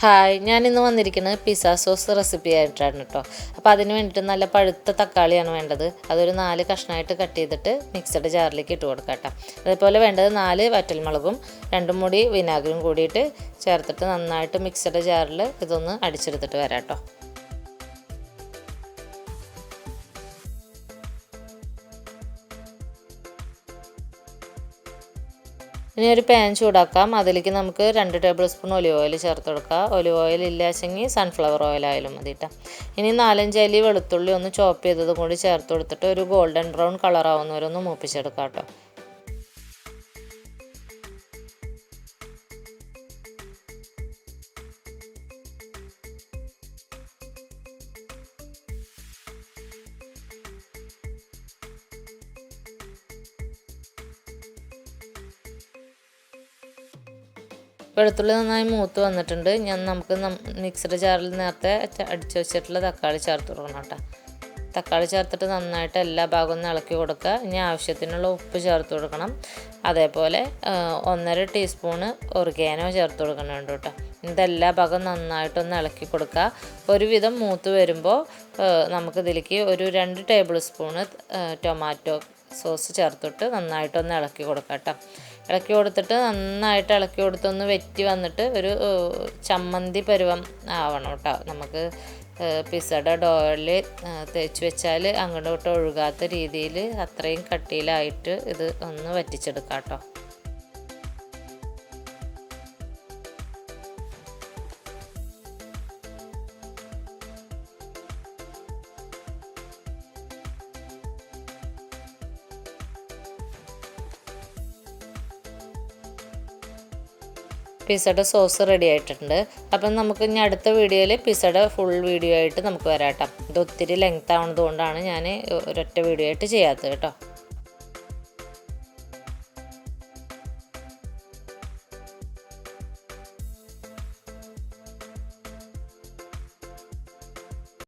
Hi ഞാൻ ഇന്ന് വന്നിരിക്കുന്നത് പിസ്സ സോസ് റെസിപ്പി ആയിട്ടാണ് കേട്ടോ അപ്പോൾ അതിന് വേണ്ടിയിട്ട് നല്ല പഴുത്ത തക്കാളിയാണ് വേണ്ടത്. അതൊരു നാല് കഷ്ണമായിട്ട് കട്ട് ചെയ്തിട്ട് മിക്സഡ് ജാറിലേക്ക് ഇട്ട് കൊടുക്കാം കേട്ടോ അതേപോലെ വേണ്ടത് നാല് വറ്റൽമുളകും രണ്ടും മുടി വിനാഗിരും കൂടിയിട്ട് ചേർത്തിട്ട് നന്നായിട്ട് മിക്സഡ് ജാറിൽ ഇതൊന്ന് അടിച്ചെടുത്തിട്ട് വരാം കേട്ടോ ഇനി ഒരു പാൻ ചൂടാക്കാം. അതിലേക്ക് നമുക്ക് രണ്ട് ടേബിൾ സ്പൂൺ ഒലിവ് ഓയിൽ ചേർത്ത് കൊടുക്കുക ഒലിവ് ഓയിൽ ഇല്ലാച്ചെങ്കിൽ സൺഫ്ലവർ ഓയിൽ ആയാലും മതി കേട്ടോ ഇനി നാലഞ്ച് അല്ലി വെളുത്തുള്ളി ഒന്ന് ചോപ്പ് ചെയ്തതും കൂടി ചേർത്ത് കൊടുത്തിട്ട് ഒരു ഗോൾഡൻ ബ്രൗൺ കളർ ആവുന്നവരൊന്ന് മൂപ്പിച്ചെടുക്കാം കേട്ടോ വെളുത്തുള്ളി നന്നായി മൂത്ത് വന്നിട്ടുണ്ട്. ഞാൻ നമുക്ക് മിക്സഡ് ജാറിൽ നേരത്തെ അടിച്ചു വെച്ചിട്ടുള്ള തക്കാളി ചേർത്ത് കൊടുക്കണം കേട്ടോ. തക്കാളി ചേർത്തിട്ട് നന്നായിട്ട് എല്ലാ ഭാഗവും ഒന്ന് ഇളക്കി കൊടുക്കുക. ഇനി ആവശ്യത്തിനുള്ള ഉപ്പ് ചേർത്ത് കൊടുക്കണം. അതേപോലെ ഒന്നര ടീസ്പൂണ് ഒറിഗാനോ ചേർത്ത് കൊടുക്കുന്നുണ്ട് കേട്ടോ. ഇതെല്ലാ ഭാഗം നന്നായിട്ടൊന്ന് ഇളക്കി കൊടുക്കുക. ഒരുവിധം മൂത്ത് വരുമ്പോൾ നമുക്കിതിലേക്ക് ഒരു രണ്ട് ടേബിൾ സ്പൂണ് ടൊമാറ്റോ സോസ് ചേർത്തിട്ട് നന്നായിട്ടൊന്ന് ഇളക്കി കൊടുക്കാം കേട്ടോ. ഇളക്കി കൊടുത്തിട്ട് നന്നായിട്ട് ഇളക്കി കൊടുത്തൊന്ന് വെറ്റി വന്നിട്ട് ഒരു ചമ്മന്തി പരുവം ആവണം കേട്ടോ. നമുക്ക് പിസ്സയുടെ ഡോയിൽ തേച്ച് വെച്ചാൽ അങ്ങോട്ട് ഒഴുകാത്ത രീതിയിൽ അത്രയും കട്ടിയിലായിട്ട് ഇത് ഒന്ന് വറ്റിച്ചെടുക്കാം കേട്ടോ. പിസ്സയുടെ സോസ് റെഡി ആയിട്ടുണ്ട്. അപ്പം നമുക്ക് ഇനി അടുത്ത വീഡിയോയിൽ പിസ്സയുടെ ഫുൾ വീഡിയോ ആയിട്ട് നമുക്ക് വരാം കേട്ടോ. ഇത് ഒത്തിരി ലെങ്ത് ആവുന്നത് കൊണ്ടാണ് ഞാൻ ഒരൊറ്റ വീഡിയോ ആയിട്ട് ചെയ്യാത്തത് കേട്ടോ.